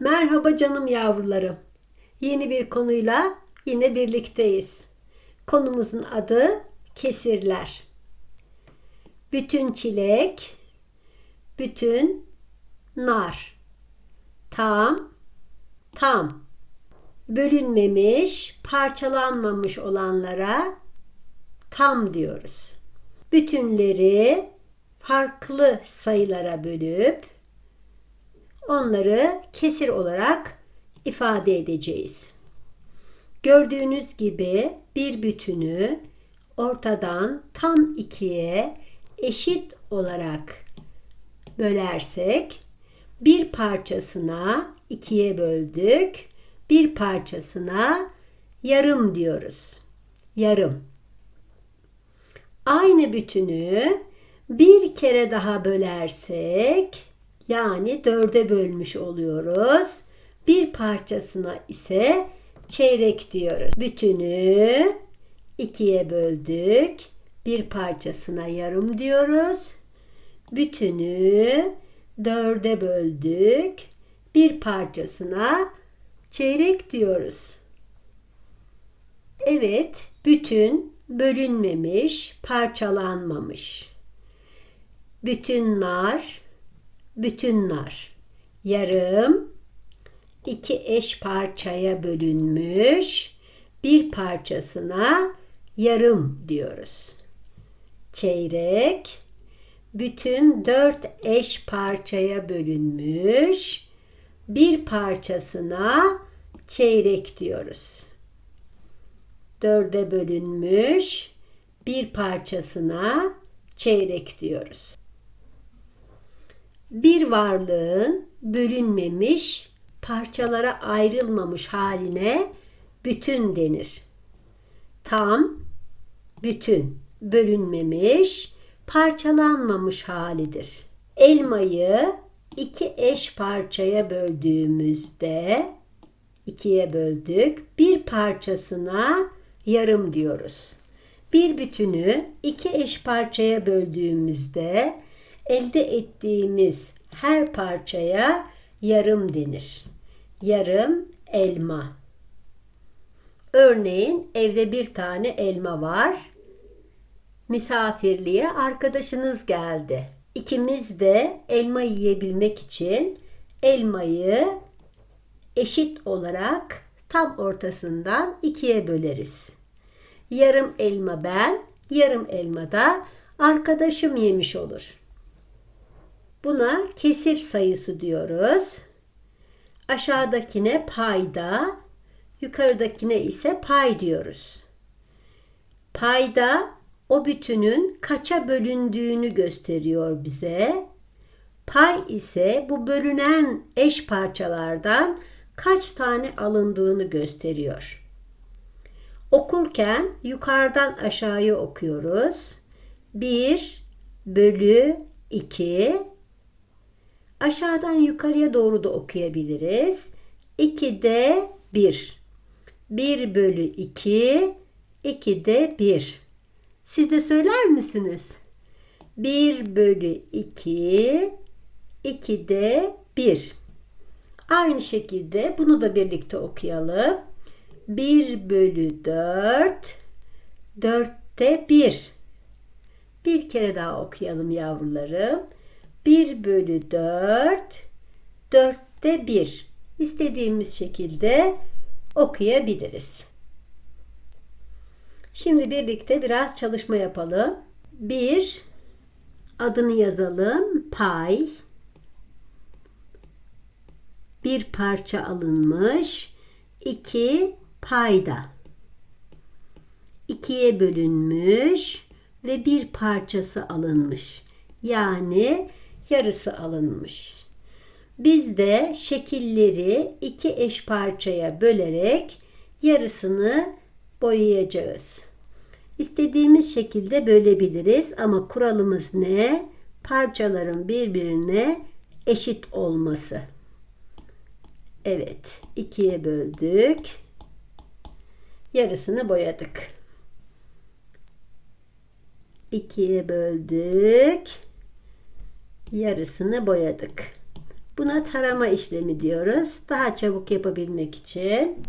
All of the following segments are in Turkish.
Merhaba canım yavrularım. Yeni bir konuyla yine birlikteyiz. Konumuzun adı kesirler. Bütün çilek, bütün nar. Tam, tam. Bölünmemiş, parçalanmamış olanlara tam diyoruz. Bütünleri farklı sayılara bölüp onları kesir olarak ifade edeceğiz. Gördüğünüz gibi bir bütünü ortadan tam ikiye eşit olarak bölersek bir parçasına ikiye böldük. Bir parçasına yarım diyoruz. Yarım. Aynı bütünü bir kere daha bölersek yani dörde bölmüş oluyoruz. Bir parçasına ise çeyrek diyoruz. Bütünü ikiye böldük. Bir parçasına yarım diyoruz. Bütünü dörde böldük. Bir parçasına çeyrek diyoruz. Evet, bütün bölünmemiş, parçalanmamış. Bütünler, bütünler. Yarım, iki eş parçaya bölünmüş. Bir parçasına yarım diyoruz. Çeyrek, bütün dört eş parçaya bölünmüş. Bir parçasına çeyrek diyoruz. Dörde bölünmüş. Bir parçasına çeyrek diyoruz. Bir varlığın bölünmemiş, parçalara ayrılmamış haline bütün denir. Tam, bütün, bölünmemiş, parçalanmamış halidir. Elmayı iki eş parçaya böldüğümüzde ikiye böldük. Bir parçasına yarım diyoruz. Bir bütünü iki eş parçaya böldüğümüzde elde ettiğimiz her parçaya yarım denir. Yarım elma. Örneğin evde bir tane elma var. Misafirliğe arkadaşınız geldi. İkimiz de elma yiyebilmek için elmayı eşit olarak tam ortasından ikiye böleriz. Yarım elma ben, yarım elma da arkadaşım yemiş olur. Buna kesir sayısı diyoruz. Aşağıdakine payda, yukarıdakine ise pay diyoruz. Payda o bütünün kaça bölündüğünü gösteriyor bize. Pay ise bu bölünen eş parçalardan kaç tane alındığını gösteriyor. Okurken yukarıdan aşağıya okuyoruz. 1 bölü 2 Aşağıdan yukarıya doğru da okuyabiliriz. 2 de 1. 1 bölü 2 2 de 1. Siz de söyler misiniz? 1 bölü 2 2 de 1. Aynı şekilde bunu da birlikte okuyalım. 1 bölü 4 4'te 1. Bir kere daha okuyalım yavrularım. 1 bölü 4 4'te 1. İstediğimiz şekilde okuyabiliriz. Şimdi birlikte biraz çalışma yapalım. 1 adını yazalım. Pay bir parça alınmış. 2 payda. 2'ye bölünmüş ve bir parçası alınmış. Yani yarısı alınmış. Biz de şekilleri iki eş parçaya bölerek yarısını boyayacağız. İstediğimiz şekilde bölebiliriz ama kuralımız ne? Parçaların birbirine eşit olması. Evet, ikiye böldük. Yarısını boyadık. İkiye böldük yarısını boyadık. Buna tarama işlemi diyoruz. Daha çabuk yapabilmek için.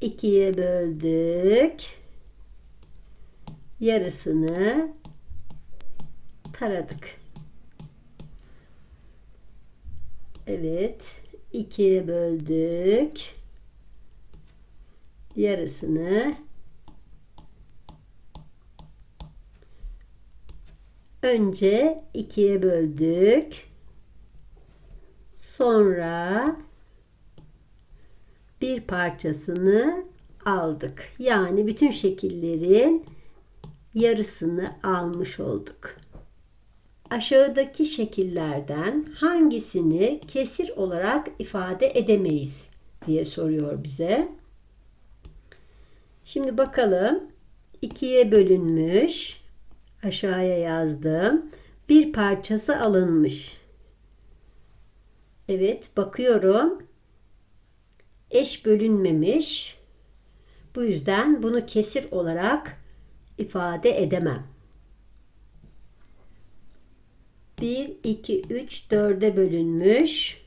ikiye böldük. Yarısını taradık. Evet. ikiye böldük. Yarısını önce ikiye böldük. Sonra bir parçasını aldık. Yani bütün şekillerin yarısını almış olduk. Aşağıdaki şekillerden hangisini kesir olarak ifade edemeyiz diye soruyor bize. Şimdi bakalım. ikiye bölünmüş. Aşağıya yazdım. Bir parçası alınmış. Evet bakıyorum. Eş bölünmemiş. Bu yüzden bunu kesir olarak ifade edemem. 1, 2, 3, 4'e bölünmüş.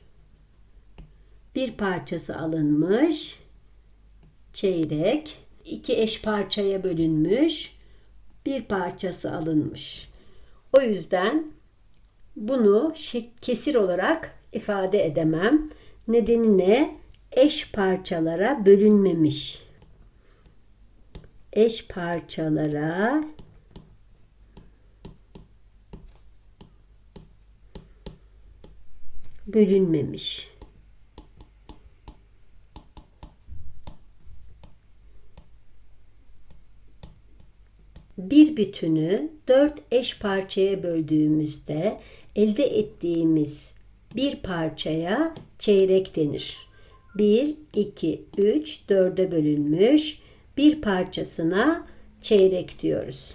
Bir parçası alınmış. Çeyrek. iki eş parçaya bölünmüş. Bir parçası alınmış. O yüzden bunu kesir olarak ifade edemem. Nedeni ne? Eş parçalara bölünmemiş. Eş parçalara bölünmemiş. Bir bütünü dört eş parçaya böldüğümüzde elde ettiğimiz bir parçaya çeyrek denir. 1, 2, 3, 4'e bölünmüş bir parçasına çeyrek diyoruz.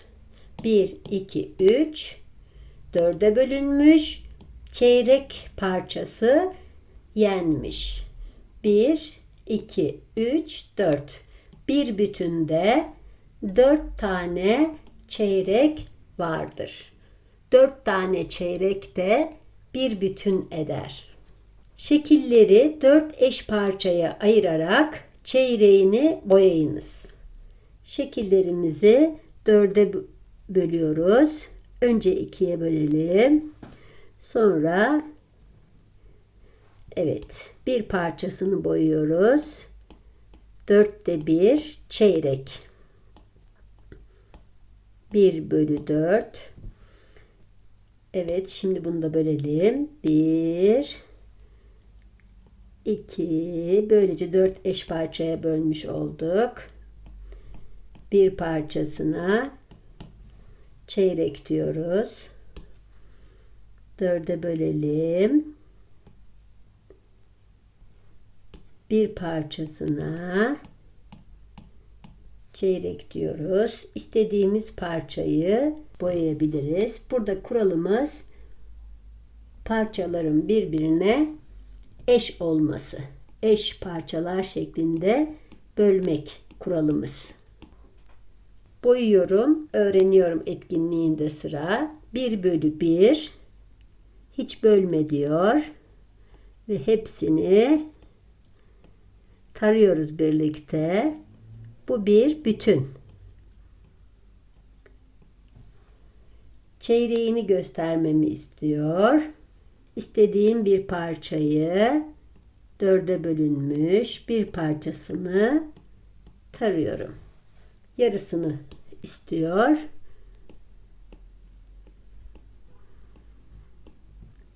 1, 2, 3, 4'e bölünmüş çeyrek parçası yenmiş. 1, 2, 3, 4. Bir bütünde 4 tane çeyrek vardır. 4 tane çeyrek de bir bütün eder. Şekilleri 4 eş parçaya ayırarak çeyreğini boyayınız. Şekillerimizi 4'e bölüyoruz. Önce 2'ye bölelim. Sonra evet bir parçasını boyuyoruz. Dörtte bir çeyrek. Bir bölü dört. Evet şimdi bunu da bölelim. Bir, iki. Böylece dört eş parçaya bölmüş olduk. Bir parçasına çeyrek diyoruz. Dörde bölelim. Bir parçasına çeyrek diyoruz. İstediğimiz parçayı boyayabiliriz. Burada kuralımız parçaların birbirine eş olması. Eş parçalar şeklinde bölmek kuralımız. Boyuyorum, öğreniyorum etkinliğinde sıra. 1 bölü 1 hiç bölme diyor. Ve hepsini tarıyoruz birlikte. Bu bir bütün. Çeyreğini göstermemi istiyor. İstediğim bir parçayı dörde bölünmüş bir parçasını tarıyorum. Yarısını istiyor.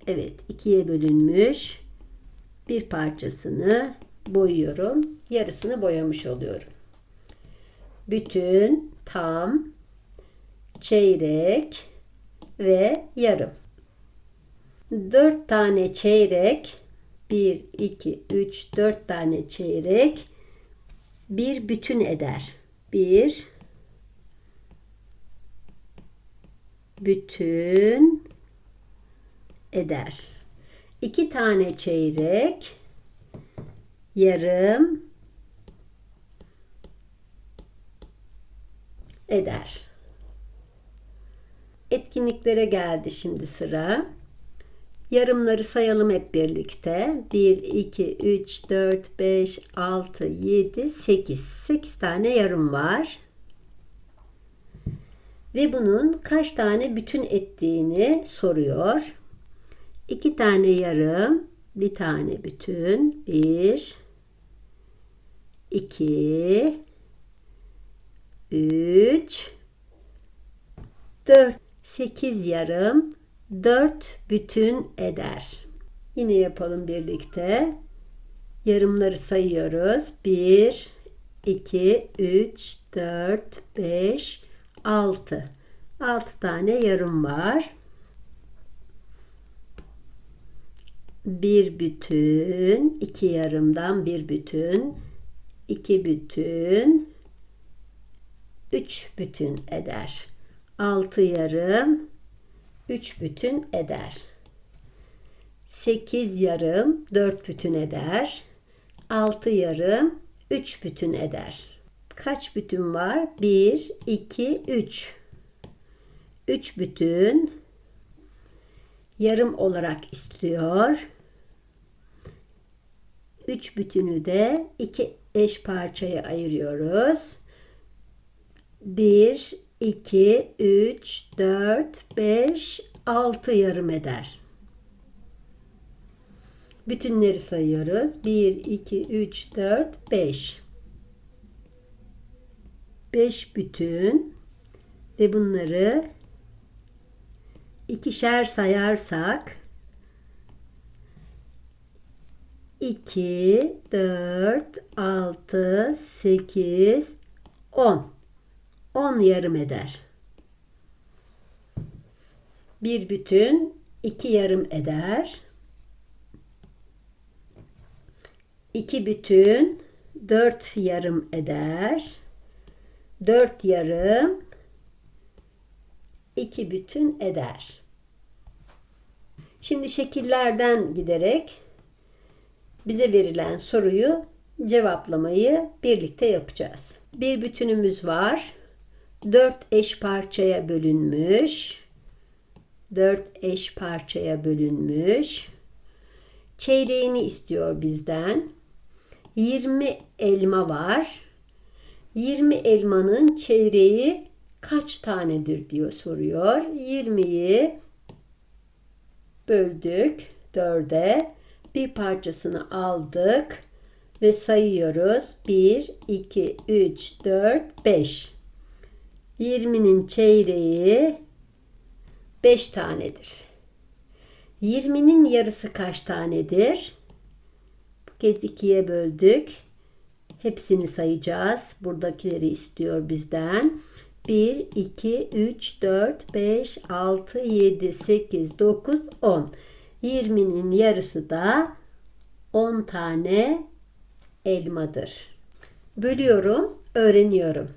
Evet ikiye bölünmüş bir parçasını boyuyorum. Yarısını boyamış oluyorum. Bütün, tam, çeyrek ve yarım. Dört tane çeyrek, bir, iki, üç, dört tane çeyrek bir bütün eder. Bir bütün eder. İki tane çeyrek yarım eder. Etkinliklere geldi şimdi sıra. Yarımları sayalım hep birlikte. 1, 2, 3, 4, 5, 6, 7, 8. 8 tane yarım var. Ve bunun kaç tane bütün ettiğini soruyor. 2 tane yarım, bir tane bütün. 1, 2, 3, 4, 8 yarım, 4 bütün eder. Yine yapalım birlikte. Yarımları sayıyoruz. 1, 2, 3, 4, 5, 6. 6 tane yarım var. Bir bütün, iki yarımdan bir bütün, iki bütün, üç bütün eder. Altı yarım, üç bütün eder. Sekiz yarım, dört bütün eder. Altı yarım, üç bütün eder. Kaç bütün var? Bir, iki, üç. Üç bütün yarım olarak istiyor. Üç bütünü de iki eş parçaya ayırıyoruz. Bir, iki, üç, dört, beş, altı yarım eder. Bütünleri sayıyoruz. 1, 2, 3, 4, 5. 5 bütün ve bunları ikişer sayarsak 2, 4, 6, 8, 10. 10 yarım eder. Bir bütün iki yarım eder. İki bütün dört yarım eder. Dört yarım iki bütün eder. Şimdi şekillerden giderek bize verilen soruyu cevaplamayı birlikte yapacağız. Bir bütünümüz var. Dört eş parçaya bölünmüş. Dört eş parçaya bölünmüş. Çeyreğini istiyor bizden. 20 elma var. 20 elmanın çeyreği kaç tanedir diyor soruyor. 20'yi böldük dörde. Bir parçasını aldık ve sayıyoruz. 1, 2, 3, 4, 5. 20'nin çeyreği 5 tanedir. 20'nin yarısı kaç tanedir? Bu kez ikiye böldük. Hepsini sayacağız. Buradakileri istiyor bizden. 1, 2, 3, 4, 5, 6, 7, 8, 9, 10. 20'nin yarısı da 10 tane elmadır. Bölüyorum, öğreniyorum.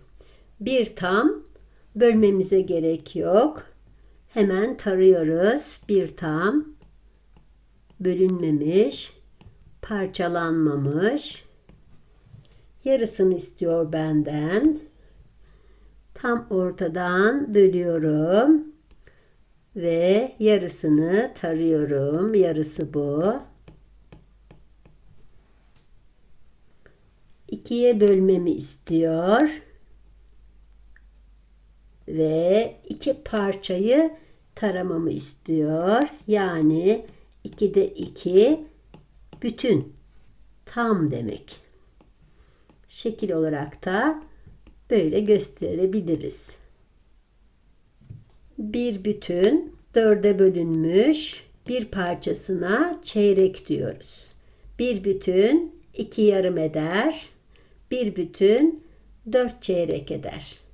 Bir tam bölmemize gerek yok. Hemen tarıyoruz. Bir tam bölünmemiş, parçalanmamış. Yarısını istiyor benden. Tam ortadan bölüyorum ve yarısını tarıyorum. Yarısı bu. İkiye bölmemi istiyor. Ve iki parçayı taramamı istiyor. Yani 2'de 2 bütün tam demek. Şekil olarak da böyle gösterebiliriz. Bir bütün dörde bölünmüş bir parçasına çeyrek diyoruz. Bir bütün iki yarım eder. Bir bütün dört çeyrek eder.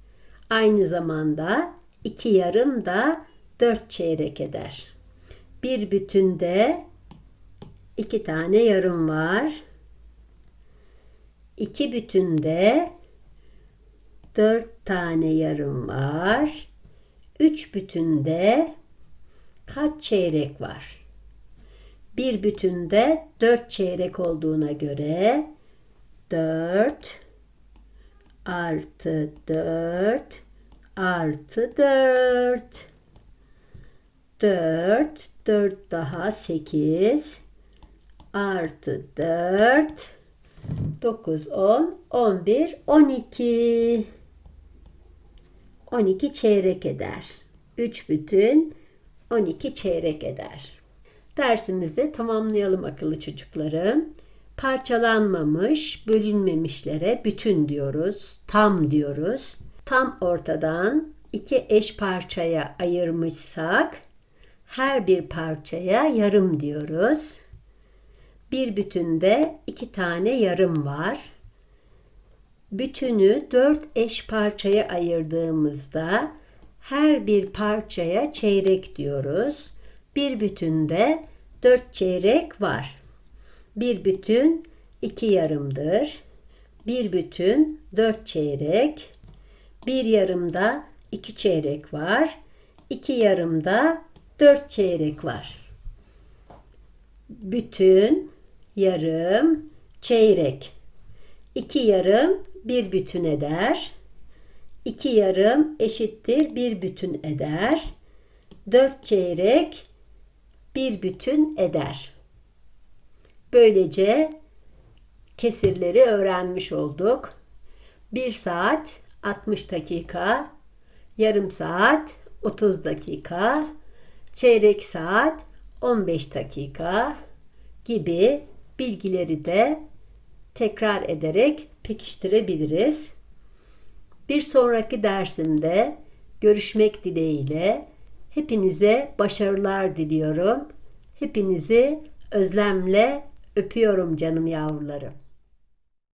Aynı zamanda iki yarım da dört çeyrek eder. Bir bütünde iki tane yarım var. İki bütünde dört tane yarım var. Üç bütünde kaç çeyrek var? Bir bütünde dört çeyrek olduğuna göre dört artı dört artı dört 4, 4 daha 8 artı 4 9, 10, 11, 12. 12 çeyrek eder. 3 bütün 12 çeyrek eder. Dersimizi tamamlayalım akıllı çocuklarım. Parçalanmamış, bölünmemişlere bütün diyoruz, tam diyoruz. Tam ortadan iki eş parçaya ayırmışsak her bir parçaya yarım diyoruz. Bir bütünde iki tane yarım var. Bütünü dört eş parçaya ayırdığımızda her bir parçaya çeyrek diyoruz. Bir bütünde dört çeyrek var. Bir bütün iki yarımdır. Bir bütün dört çeyrek. Bir yarımda iki çeyrek var. İki yarımda dört çeyrek var. Bütün, yarım, çeyrek. İki yarım bir bütün eder. İki yarım eşittir bir bütün eder. Dört çeyrek bir bütün eder. Böylece kesirleri öğrenmiş olduk. Bir saat 60 dakika, yarım saat 30 dakika, çeyrek saat 15 dakika gibi bilgileri de tekrar ederek pekiştirebiliriz. Bir sonraki dersimde görüşmek dileğiyle hepinize başarılar diliyorum. Hepinizi özlemle öpüyorum canım yavrularım.